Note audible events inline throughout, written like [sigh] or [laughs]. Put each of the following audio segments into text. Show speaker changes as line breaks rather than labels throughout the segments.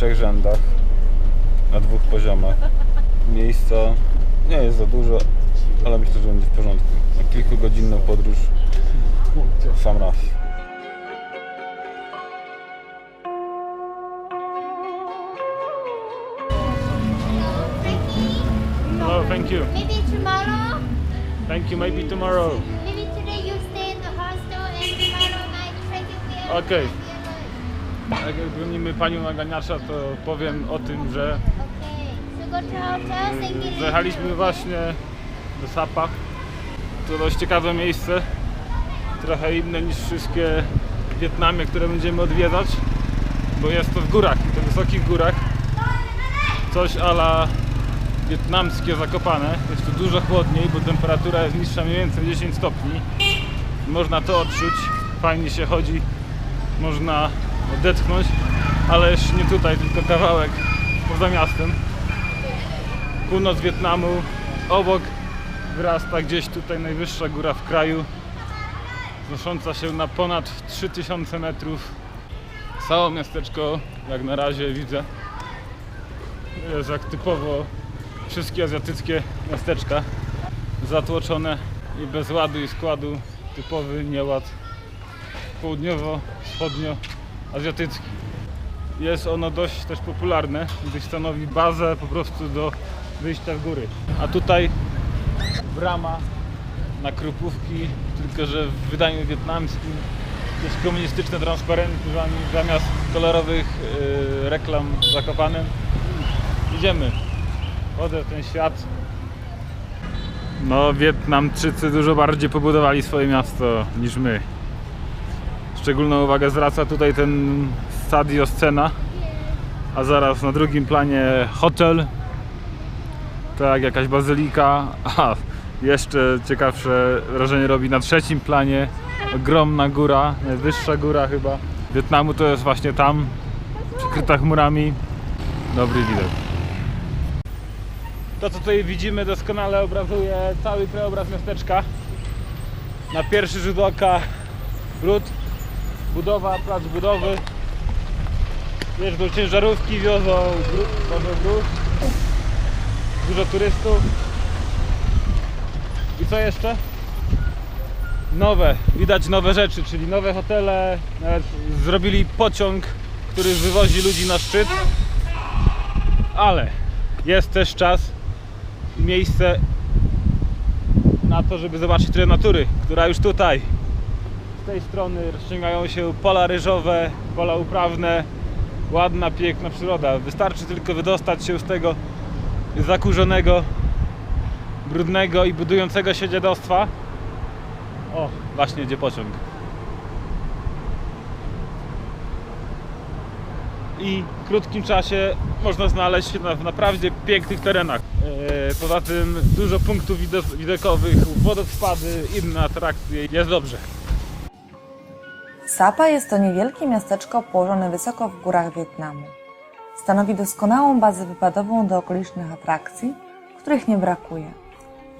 trzech rzędach, na dwóch poziomach. Miejsca nie jest za dużo, ale myślę, że będzie w porządku. Na kilkugodzinną podróż w sam raz.
No, thank you.
Maybe tomorrow.
Thank you, maybe tomorrow.
Maybe today you stay in the hostel and tomorrow night trekking.
Okay. Jak gonimy panią naganiacza, to powiem o tym, że
get
Zajechaliśmy właśnie do Sapa. To dość ciekawe miejsce. Trochę inne niż wszystkie w Wietnamie, które będziemy odwiedzać. Bo jest to w górach, to wysokich górach. Coś ala wietnamskie Zakopane. Jest tu dużo chłodniej, bo temperatura jest niższa mniej więcej 10 stopni. Można to odczuć. Fajnie się chodzi. Można odetchnąć. Ale już nie tutaj, tylko kawałek poza miastem północ Wietnamu. Obok wyrasta gdzieś tutaj najwyższa góra w kraju, znosząca się na ponad 3000 metrów. Całe miasteczko, jak na razie widzę, jest jak typowo wszystkie azjatyckie miasteczka. Zatłoczone i bez ładu i składu, typowy nieład południowo-wschodnio-azjatycki. Jest ono dość też popularne, gdyż stanowi bazę po prostu do wyjścia w góry. A tutaj brama na Krupówki, tylko że w wydaniu wietnamskim jakieś komunistyczne transparenty zami- zamiast kolorowych yy, reklam zakopanym. Idziemy. Chodzę w ten świat. No, Wietnamczycy dużo bardziej pobudowali swoje miasto niż my. Szczególną uwagę zwraca tutaj ten stadio scena, a zaraz na drugim planie hotel, tak jakaś bazylika, a jeszcze ciekawsze wrażenie robi na trzecim planie ogromna góra, najwyższa góra chyba. Wietnamu to jest właśnie tam, przykryta chmurami, dobry widok. To co tutaj widzimy doskonale obrazuje cały krajobraz miasteczka. Na pierwszy rzut oka brud, budowa, plac budowy. Jeżdżą ciężarówki, wiozą gruz, gruz. Dużo turystów. I co jeszcze? Nowe, widać nowe rzeczy, czyli nowe hotele. Nawet zrobili pociąg, który wywozi ludzi na szczyt. Ale jest też czas i miejsce na to, żeby zobaczyć trochę natury, która już tutaj z tej strony rozciągają się pola ryżowe, pola uprawne, ładna, piękna przyroda. Wystarczy tylko wydostać się z tego zakurzonego, brudnego i budującego się dziadostwa. O, właśnie idzie pociąg. I w krótkim czasie można znaleźć się na, w naprawdę pięknych terenach. E, Poza tym dużo punktów wido- widokowych, wodospady, inne atrakcje. Jest dobrze.
Sapa jest to niewielkie miasteczko położone wysoko w górach Wietnamu. Stanowi doskonałą bazę wypadową do okolicznych atrakcji, których nie brakuje.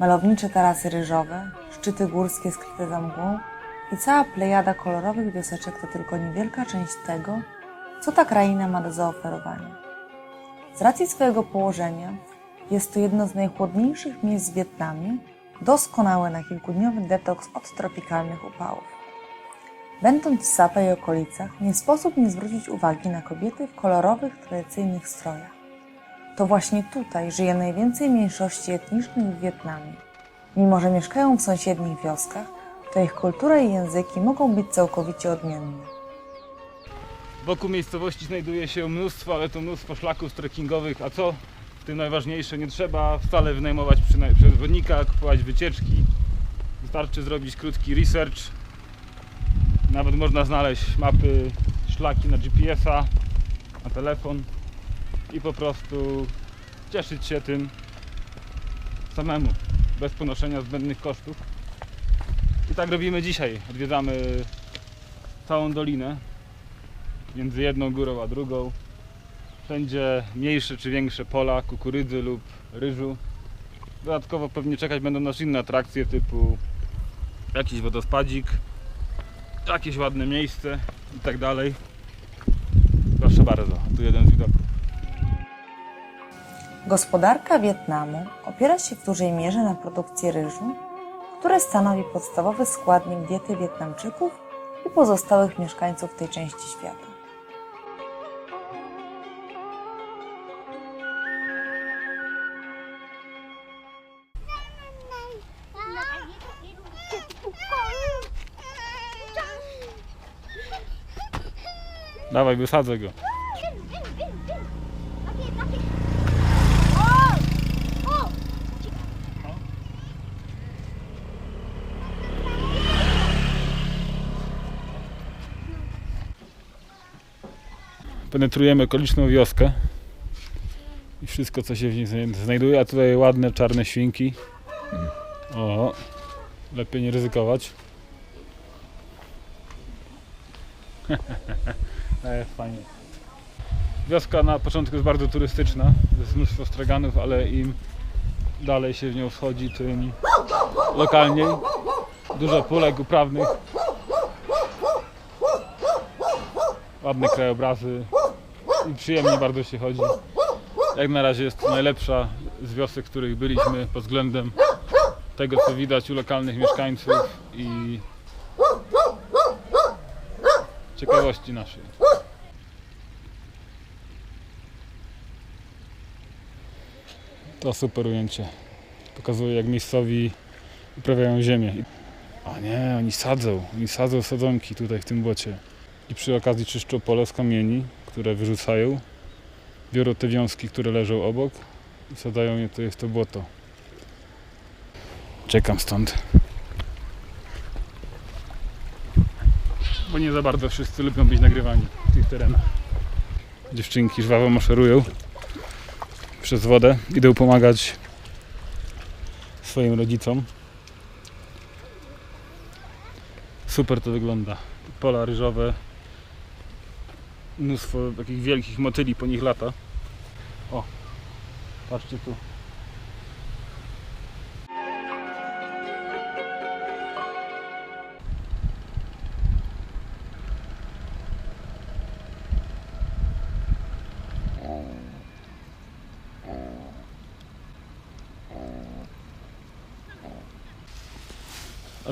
Malownicze tarasy ryżowe, szczyty górskie skryte za mgłą i cała plejada kolorowych wioseczek to tylko niewielka część tego, co ta kraina ma do zaoferowania. Z racji swojego położenia jest to jedno z najchłodniejszych miejsc w Wietnamie, doskonałe na kilkudniowy detoks od tropikalnych upałów. Będąc w Sapa i okolicach, nie sposób nie zwrócić uwagi na kobiety w kolorowych, tradycyjnych strojach. To właśnie tutaj żyje najwięcej mniejszości etnicznych w Wietnamie. Mimo, że mieszkają w sąsiednich wioskach, to ich kultura i języki mogą być całkowicie odmienne.
Wokół miejscowości znajduje się mnóstwo, ale to mnóstwo szlaków trekkingowych, a co w tym najważniejsze, nie trzeba wcale wynajmować przewodnika, kupować wycieczki. Wystarczy zrobić krótki research. Nawet można znaleźć mapy, szlaki na GPS-a, na telefon i po prostu cieszyć się tym samemu, bez ponoszenia zbędnych kosztów. I tak robimy dzisiaj. Odwiedzamy całą dolinę między jedną górą a drugą. Wszędzie mniejsze czy większe pola kukurydzy lub ryżu. Dodatkowo pewnie czekać będą nas inne atrakcje typu jakiś wodospadzik, jakieś ładne miejsce i tak dalej. Proszę bardzo, tu jeden z widoków.
Gospodarka Wietnamu opiera się w dużej mierze na produkcji ryżu, który stanowi podstawowy składnik diety Wietnamczyków i pozostałych mieszkańców tej części świata.
Dawaj, wysadzę go. Penetrujemy okoliczną wioskę i wszystko co się w niej zna- znajduje, a tutaj ładne czarne świnki. O, lepiej nie ryzykować. [laughs] E, fajnie. Wioska na początku jest bardzo turystyczna, jest mnóstwo straganów, ale im dalej się w nią wchodzi, tym lokalniej. Dużo pólek uprawnych. Ładne krajobrazy i przyjemnie bardzo się chodzi. Jak na razie jest to najlepsza z wiosek, w których byliśmy pod względem tego, co widać u lokalnych mieszkańców i ciekawości naszej. To super ujęcie. Pokazuje jak miejscowi uprawiają ziemię. A nie, oni sadzą, oni sadzą sadzonki tutaj w tym błocie. I przy okazji czyszczą pole z kamieni, które wyrzucają. Biorą te wiązki, które leżą obok i sadzają je to jest to błoto. Czekam stąd. Bo nie za bardzo wszyscy lubią być nagrywani w tych terenach. Dziewczynki żwawo maszerują przez wodę. Idą pomagać swoim rodzicom. Super to wygląda. Pola ryżowe. Mnóstwo takich wielkich motyli po nich lata. O, patrzcie tu.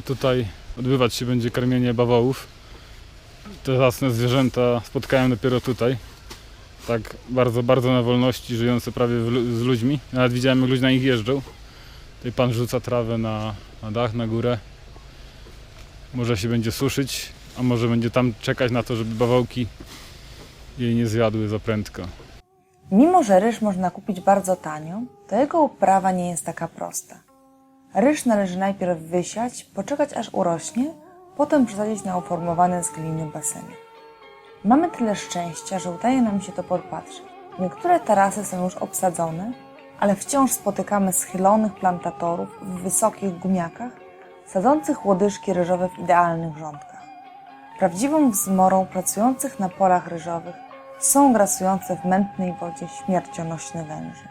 Tutaj odbywać się będzie karmienie bawołów. Te zacne zwierzęta spotkałem dopiero tutaj. Tak bardzo, bardzo na wolności, żyjące prawie z ludźmi. Nawet widziałem, jak ludzie na nich jeżdżą. Tutaj pan rzuca trawę na, na dach, na górę. Może się będzie suszyć, a może będzie tam czekać na to, żeby bawołki jej nie zjadły za prędko.
Mimo, że ryż można kupić bardzo tanio, to jego uprawa nie jest taka prosta. Ryż należy najpierw wysiać, poczekać aż urośnie, potem przesadzić na uformowany z gliny baseny. Mamy tyle szczęścia, że udaje nam się to podpatrzeć. Niektóre tarasy są już obsadzone, ale wciąż spotykamy schylonych plantatorów w wysokich gumiakach, sadzących łodyżki ryżowe w idealnych rządkach. Prawdziwą wzmorą pracujących na polach ryżowych są grasujące w mętnej wodzie śmiercionośne węże.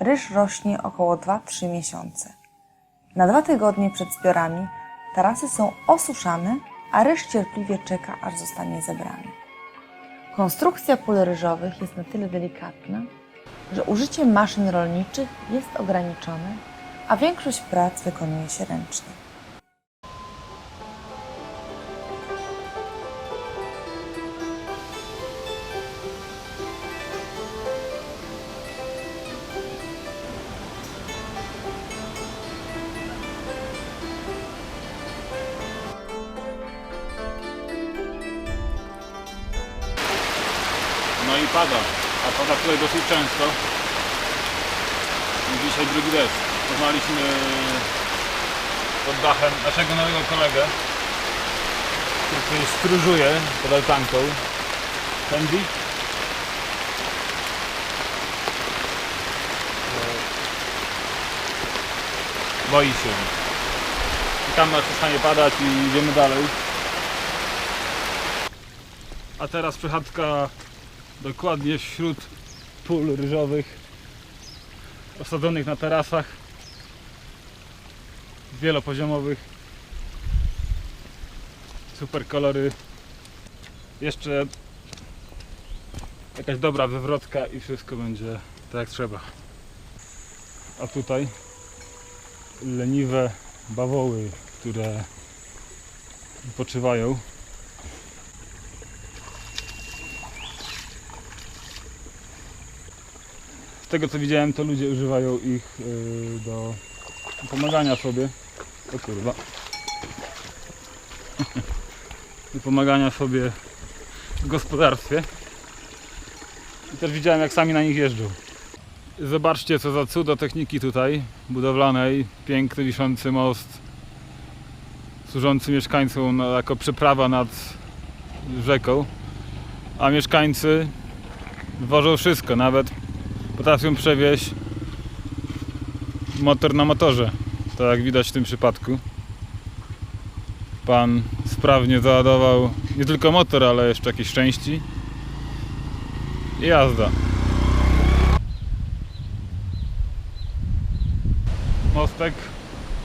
Ryż rośnie około 2-3 miesiące. Na dwa tygodnie przed zbiorami tarasy są osuszane, a ryż cierpliwie czeka, aż zostanie zebrany. Konstrukcja pól ryżowych jest na tyle delikatna, że użycie maszyn rolniczych jest ograniczone, a większość prac wykonuje się ręcznie.
No i pada, a pada tutaj dosyć często. I Dzisiaj drugi deszcz. Poznaliśmy pod dachem naszego nowego kolegę, który stróżuje pod altanką. Pędzi? Boi się. I tam nas przestanie padać i idziemy dalej. A teraz przechadzka dokładnie wśród pól ryżowych osadzonych na tarasach wielopoziomowych. Super kolory. Jeszcze jakaś dobra wywrotka i wszystko będzie tak jak trzeba. A tutaj leniwe bawoły, które wypoczywają. Tego co widziałem, to ludzie używają ich yy, do pomagania sobie. O kurwa. [laughs] Do pomagania sobie w gospodarstwie. I też widziałem jak sami na nich jeżdżą. Zobaczcie co za cudo techniki tutaj budowlanej. Piękny wiszący most służący mieszkańcom jako przeprawa nad rzeką. A mieszkańcy wożą wszystko, nawet potrafią przewieźć motor na motorze. Tak jak widać w tym przypadku. Pan sprawnie załadował nie tylko motor, ale jeszcze jakieś części. I jazda. Mostek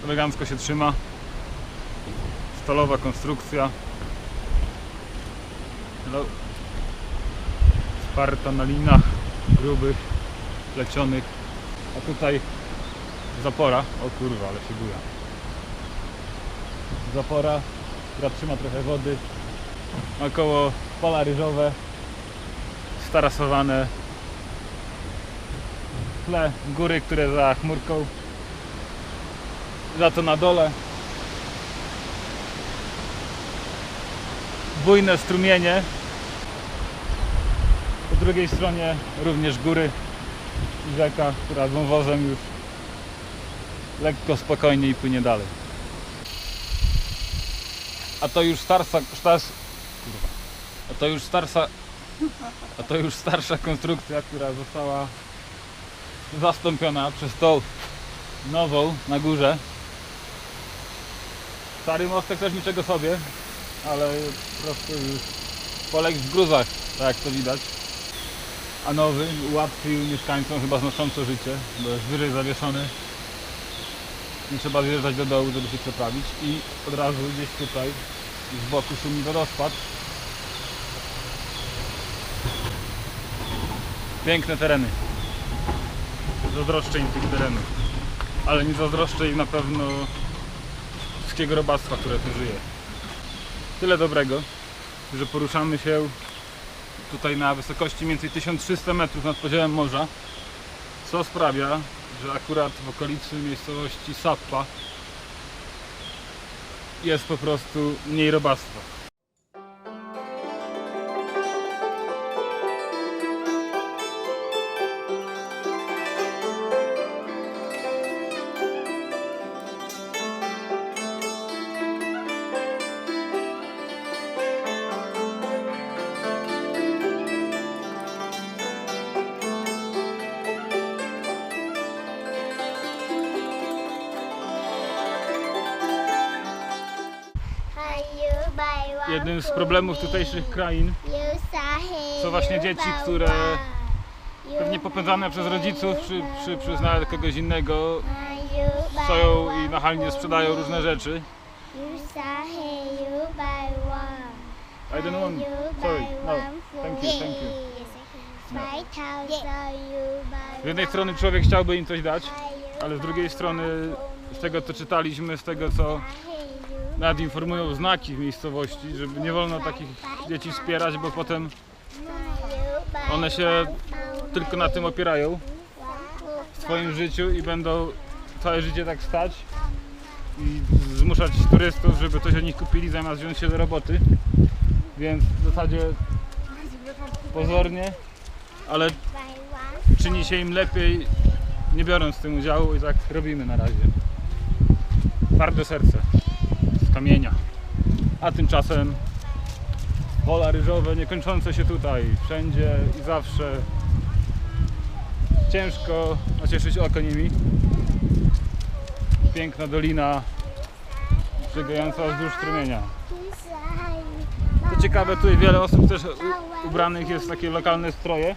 elegancko się trzyma. Stalowa konstrukcja. Hello. Sparta na linach grubych, plecionych. A tutaj zapora. O kurwa, ale się buja. Zapora, która trzyma trochę wody. Około pola ryżowe. Starasowane. Tle góry, które za chmurką. Za to na dole. Bujne strumienie. Po drugiej stronie również góry i rzeka, która wąwozem już lekko spokojniej płynie dalej. A to już starsza, stars, kurwa. A to już starsza, a to już starsza konstrukcja, która została zastąpiona przez tą nową na górze. Stary mostek też niczego sobie, ale po prostu już poległ w gruzach, tak jak to widać. A nowy ułatwił mieszkańcom chyba znacząco życie, bo jest wyżej zawieszony. Nie trzeba zjeżdżać do dołu, żeby się przeprawić i od razu gdzieś tutaj z boku szumi wodospad. Piękne tereny. Zazdroszczę im tych terenów. Ale nie zazdroszczę im na pewno wszystkiego robactwa, które tu żyje. Tyle dobrego, że poruszamy się tutaj na wysokości mniej więcej 1300 metrów nad poziomem morza, co sprawia, że akurat w okolicy miejscowości Sappa jest po prostu mniej robactwa. Jednym z problemów tutejszych krain
są właśnie dzieci, które
pewnie popędzane przez rodziców, czy, czy przez nawet kogoś innego, stoją i nachalnie sprzedają różne rzeczy. I don't want. Sorry. No. Thank you, thank you. Z jednej strony człowiek chciałby im coś dać, ale z drugiej strony z tego co czytaliśmy, z tego co nawet informują znaki w miejscowości, żeby nie wolno takich dzieci wspierać, bo potem one się tylko na tym opierają w swoim życiu i będą całe życie tak stać i zmuszać turystów, żeby coś od nich kupili zamiast wziąć się do roboty. Więc w zasadzie pozornie, ale czyni się im lepiej nie biorąc w tym udziału i tak robimy na razie. Twarde serce kamienia. A tymczasem pola ryżowe niekończące się tutaj, wszędzie i zawsze. Ciężko nacieszyć oko nimi. Piękna dolina przebiegająca wzdłuż strumienia. Co ciekawe, tutaj wiele osób też ubranych jest w takie lokalne stroje.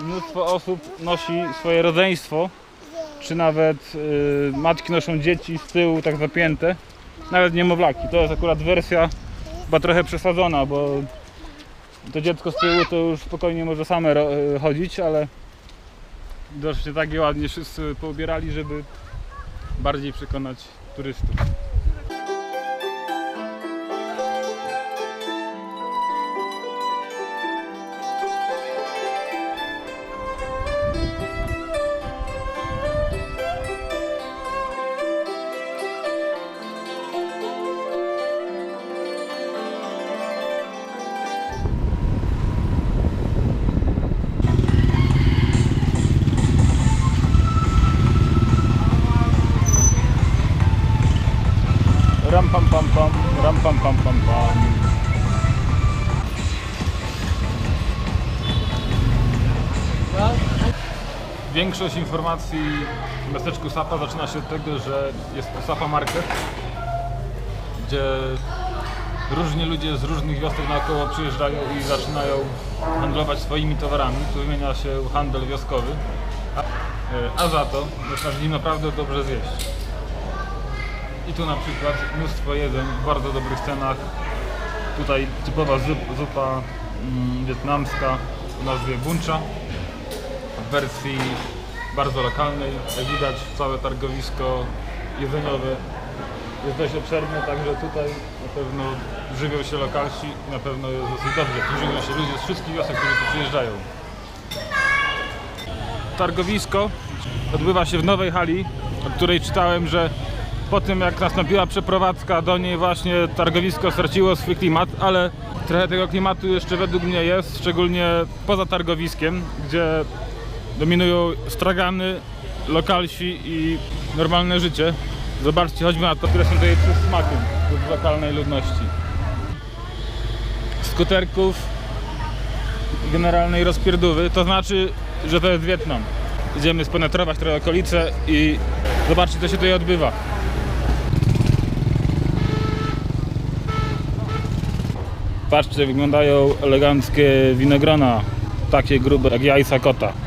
Mnóstwo osób nosi swoje rodzeństwo czy nawet y, matki noszą dzieci z tyłu tak zapięte, nawet niemowlaki. To jest akurat wersja chyba trochę przesadzona, bo to dziecko z tyłu to już spokojnie może same y, chodzić, ale dość tak je ładnie wszyscy poubierali, żeby bardziej przekonać turystów. Większość informacji w miasteczku Sapa zaczyna się od tego, że jest to Sapa Market, gdzie różni ludzie z różnych wiosek naokoło przyjeżdżają i zaczynają handlować swoimi towarami. Tu wymienia się handel wioskowy, a, a za to można naprawdę dobrze zjeść. I tu na przykład mnóstwo jedzeń w bardzo dobrych cenach. Tutaj typowa zup, zupa mm, wietnamska o nazwie buncha w wersji bardzo lokalnej. Jak widać całe targowisko jedzeniowe jest dość obszerne, także tutaj na pewno żywią się lokalsi i na pewno jest dosyć dobrze. Tu żywią się ludzie z wszystkich wiosek, którzy tu przyjeżdżają. Targowisko odbywa się w nowej hali, o której czytałem, że po tym jak nastąpiła przeprowadzka do niej właśnie targowisko straciło swój klimat, ale trochę tego klimatu jeszcze według mnie jest, szczególnie poza targowiskiem, gdzie dominują stragany, lokalsi i normalne życie. Zobaczcie choćby na to, które są tutaj przez smakiem z lokalnej ludności. Skuterków i generalnej rozpierdówy, to znaczy, że to jest Wietnam. Idziemy spenetrować trochę okolice i zobaczcie co się tutaj odbywa. Patrzcie, wyglądają eleganckie winogrona, takie grube jak jajca kota.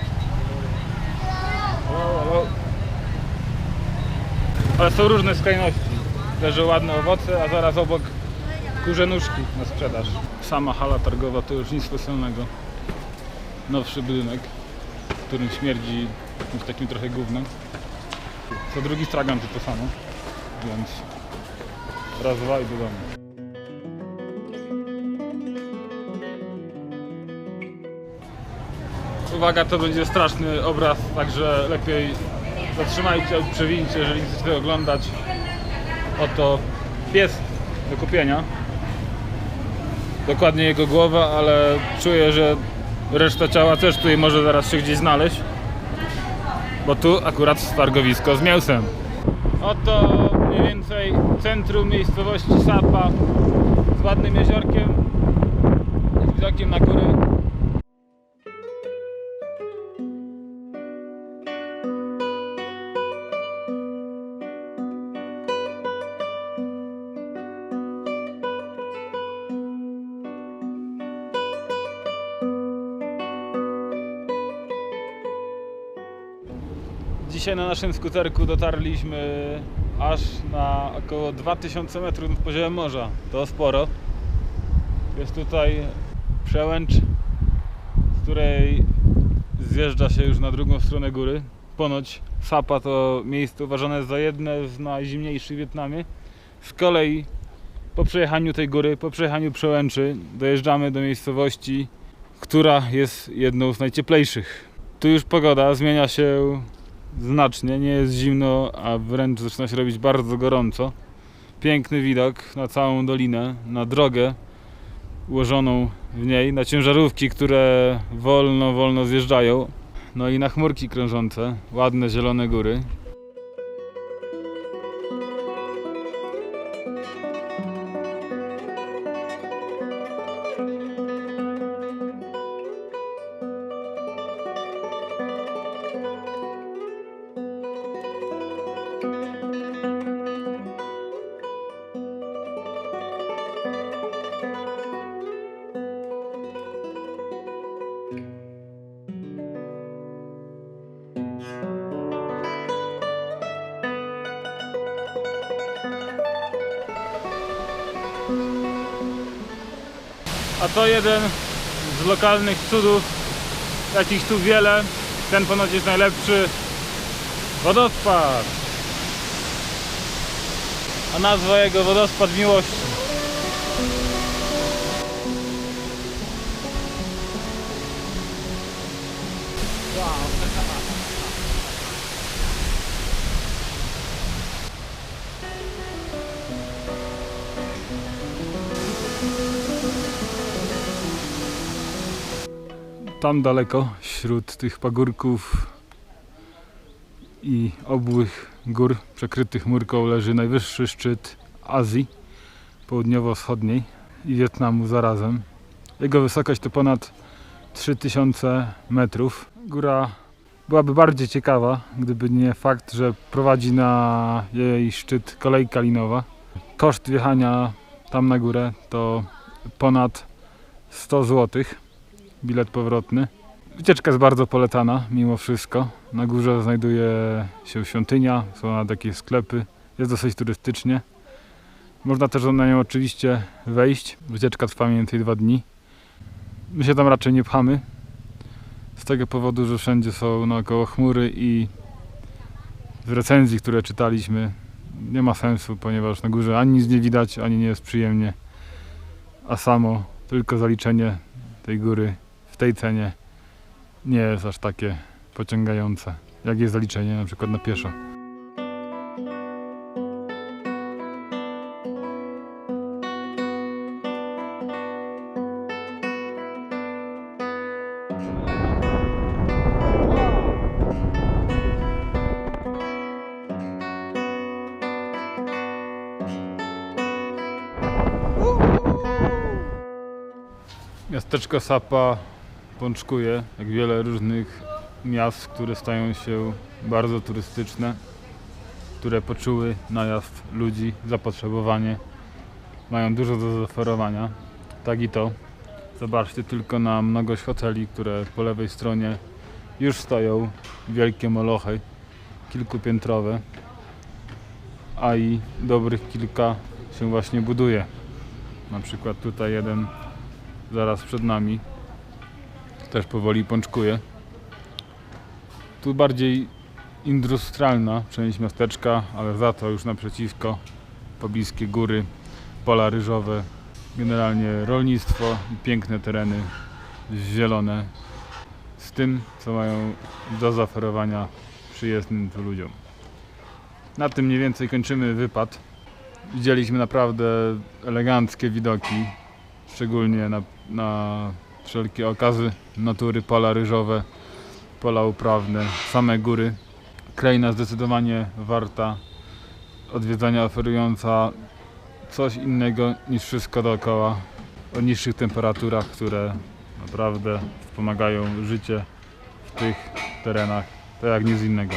Ale są różne skrajności. Leżą ładne owoce, a zaraz obok kurze nóżki na sprzedaż. Sama hala targowa to już nic specjalnego. Nowszy budynek, w którym śmierdzi jakimś takim trochę gównem. Co drugi stragan to to samo, więc raz, dwa i do domu. Uwaga, to będzie straszny obraz, także lepiej zatrzymajcie lub przewincie, jeżeli chcecie oglądać. Oto pies do kupienia. Dokładnie jego głowa, ale czuję, że reszta ciała też tutaj może zaraz się gdzieś znaleźć. Bo tu akurat targowisko z mięsem. Oto mniej więcej centrum miejscowości Sapa z ładnym jeziorkiem, z widokiem na góry. Dzisiaj na naszym skuterku dotarliśmy aż na około 2000 metrów nad poziomem morza. To sporo. Jest tutaj przełęcz, z której zjeżdża się już na drugą stronę góry. Ponoć Sapa to miejsce uważane za jedne z najzimniejszych w Wietnamie. Z kolei po przejechaniu tej góry, po przejechaniu przełęczy dojeżdżamy do miejscowości, która jest jedną z najcieplejszych. Tu już pogoda zmienia się znacznie, nie jest zimno, a wręcz zaczyna się robić bardzo gorąco. Piękny widok na całą dolinę, na drogę ułożoną w niej, na ciężarówki, które wolno, wolno zjeżdżają, no i na chmurki krążące, ładne zielone góry. A to jeden z lokalnych cudów, takich tu wiele. Ten ponoć jest najlepszy wodospad. A nazwa jego wodospad miłości. Tam daleko, wśród tych pagórków i obłych gór przekrytych murką leży najwyższy szczyt Azji Południowo-Wschodniej i Wietnamu zarazem. Jego wysokość to ponad 3000 metrów. Góra byłaby bardziej ciekawa, gdyby nie fakt, że prowadzi na jej szczyt kolejka linowa. Koszt wjechania tam na górę to ponad 100 złotych bilet powrotny. Wycieczka jest bardzo polecana mimo wszystko. Na górze znajduje się świątynia, są takie sklepy, jest dosyć turystycznie. Można też na nią oczywiście wejść. Wycieczka trwa mniej więcej dwa dni. My się tam raczej nie pchamy. Z tego powodu, że wszędzie są naokoło chmury i w recenzji, które czytaliśmy, nie ma sensu, ponieważ na górze ani nic nie widać, ani nie jest przyjemnie. A samo tylko zaliczenie tej góry tej cenie nie jest aż takie pociągające, jak jest zaliczenie na przykład na pieszo. Miasteczko Sapa pączkuje, jak wiele różnych miast, które stają się bardzo turystyczne, które poczuły najazd ludzi, zapotrzebowanie, mają dużo do zaoferowania. Tak i to. Zobaczcie tylko na mnogość hoteli, które po lewej stronie już stoją, wielkie molochy, kilkupiętrowe, a i dobrych kilka się właśnie buduje. Na przykład tutaj jeden zaraz przed nami. Też powoli pączkuje. Tu bardziej industrialna część miasteczka, ale za to już naprzeciwko pobliskie góry, pola ryżowe, generalnie rolnictwo i piękne tereny zielone z tym, co mają do zaoferowania przyjezdnym tu ludziom. Na tym mniej więcej kończymy wypad. Widzieliśmy naprawdę eleganckie widoki, szczególnie na, na wszelkie okazy natury, pola ryżowe, pola uprawne, same góry. Kraina zdecydowanie warta odwiedzania, oferująca coś innego niż wszystko dookoła, o niższych temperaturach, które naprawdę wspomagają życie w tych terenach, tak jak nic innego.